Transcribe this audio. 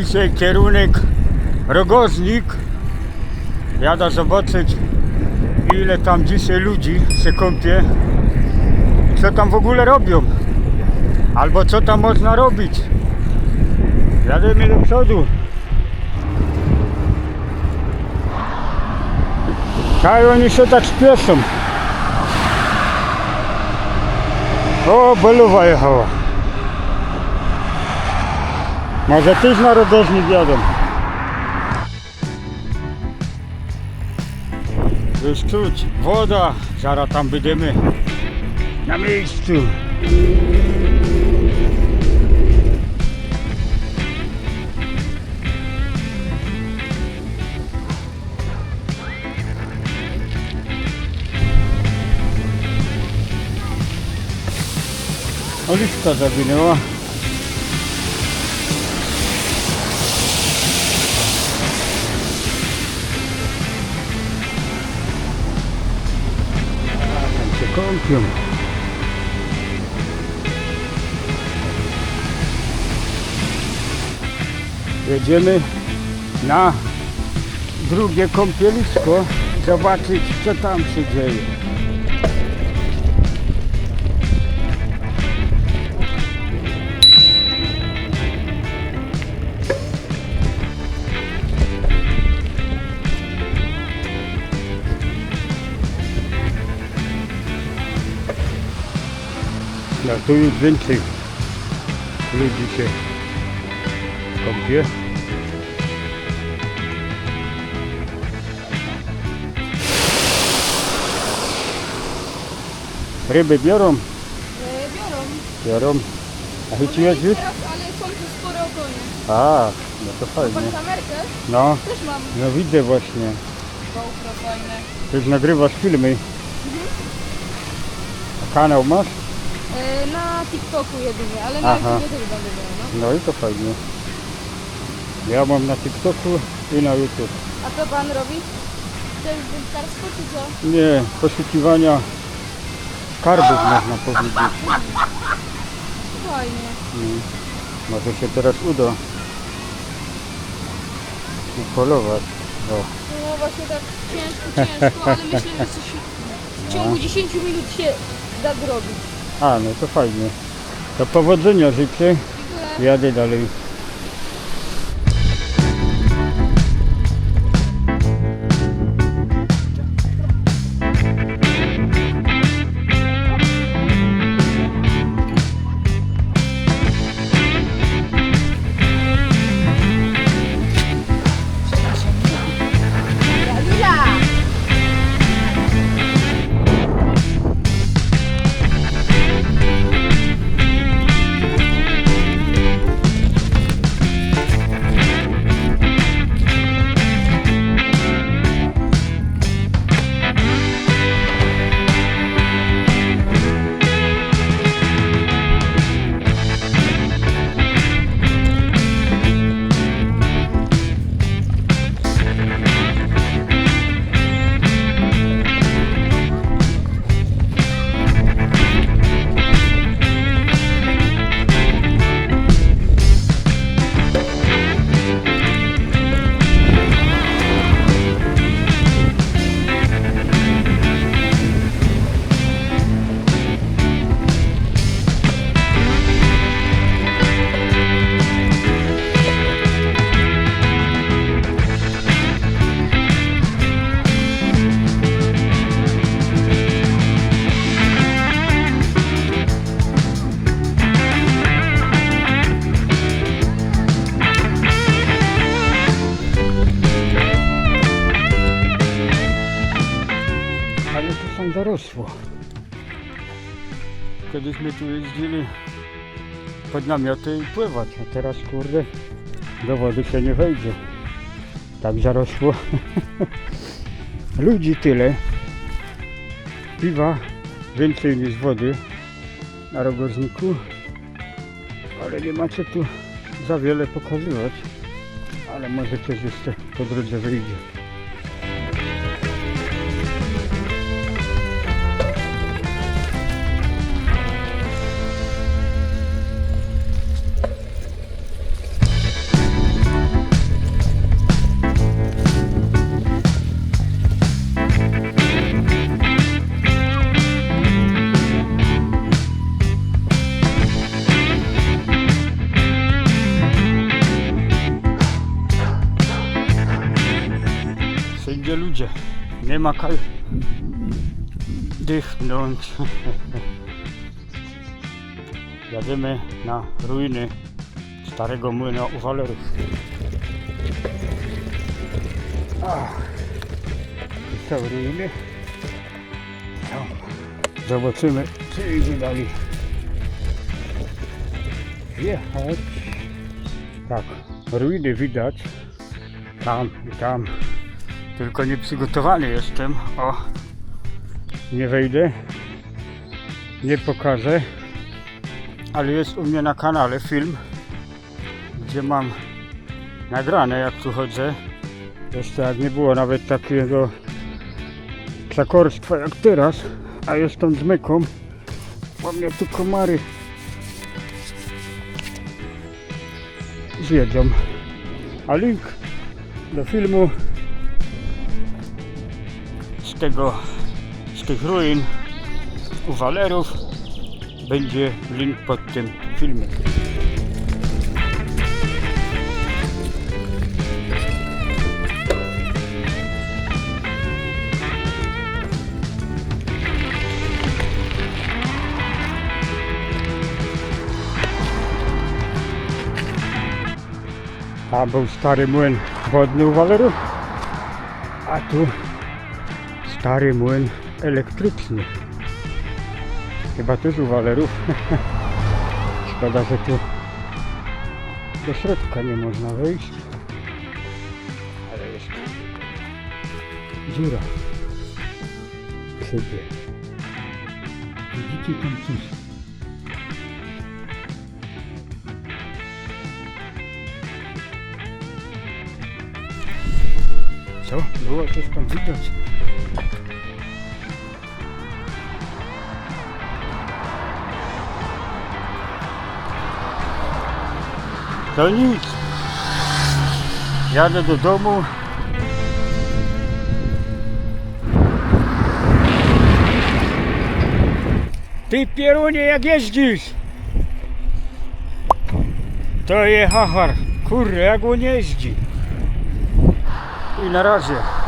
Dzisiaj kierunek Rogoznik. Jadę zobaczyć ile tam dzisiaj ludzi się kąpie. Co tam w ogóle robią. Albo co tam można robić. Jadziemy do przodu. Kaj oni się tak śpieszą. O, boluwa jechała. Może też na rogożnik jadą. Już czuć, woda, zaraz tam będziemy na miejscu. Oliwka zawinęła. Kąpią. Jedziemy na drugie kąpielisko zobaczyć co tam się dzieje. No tu już więcej ludzi się kąpie. Ryby biorą, E, biorą. biorą. A chyciłeś już? Teraz, ale są tu spore ogonie. A, no to Pan fajnie. kamerkę? No, Też mam. no widzę właśnie. GoPro fajne. Już nagrywasz filmy. A kanał masz? E, na TikToku jedynie, ale na Aha. YouTube też będę miał, no. No i to fajnie. Ja mam na TikToku i na YouTube. A co pan robi? Też wędkarstwo czy co? Nie, poszukiwania skarbów można powiedzieć. Fajnie. Mm. Może się teraz uda upolować. O, No właśnie tak ciężko, ciężko, ale myślę, że coś w ciągu 10 minut się da zrobić. A no to fajnie. To powodzenia życzę. Jadę dalej. Ale to są dorosło. Kiedyśmy tu jeździli pod namioty i pływać, a teraz kurde do wody się nie wejdzie. Tak zarosło. Ludzi tyle. Piwa więcej niż wody na rogozniku. Ale nie ma co tu za wiele pokazywać. Ale może coś jeszcze po drodze wyjdzie. Ludzie. Nie ma kaj... dychnąć. Jadziemy na ruiny starego młyna u Walerów. Ach, są ruiny. No, Zobaczymy, czy idzie dalej jechać. Tak, ruiny widać. Tam i tam. Tylko nieprzygotowany jestem. O, nie wejdę. Nie pokażę. Ale jest u mnie na kanale film, gdzie mam nagrane jak tu chodzę. Jeszcze jak nie było nawet takiego czakorstwa jak teraz, a jestem z myką, bo mnie tu komary zjedzą. A link do filmu tego, z tych ruin u Walerów będzie link pod tym filmem. A był stary młyn wodny u Walerów, a tu stary młyn elektryczny. Chyba też u Walerów. Szkoda, że tu do środka nie można wejść. Ale jest dziura w szybie. Widzicie tam coś? Co? Było coś tam widać. To nic. Jadę do domu. Ty pierunie jak jeździsz? To je hachar. Kurde, jak on jeździ. I na razie.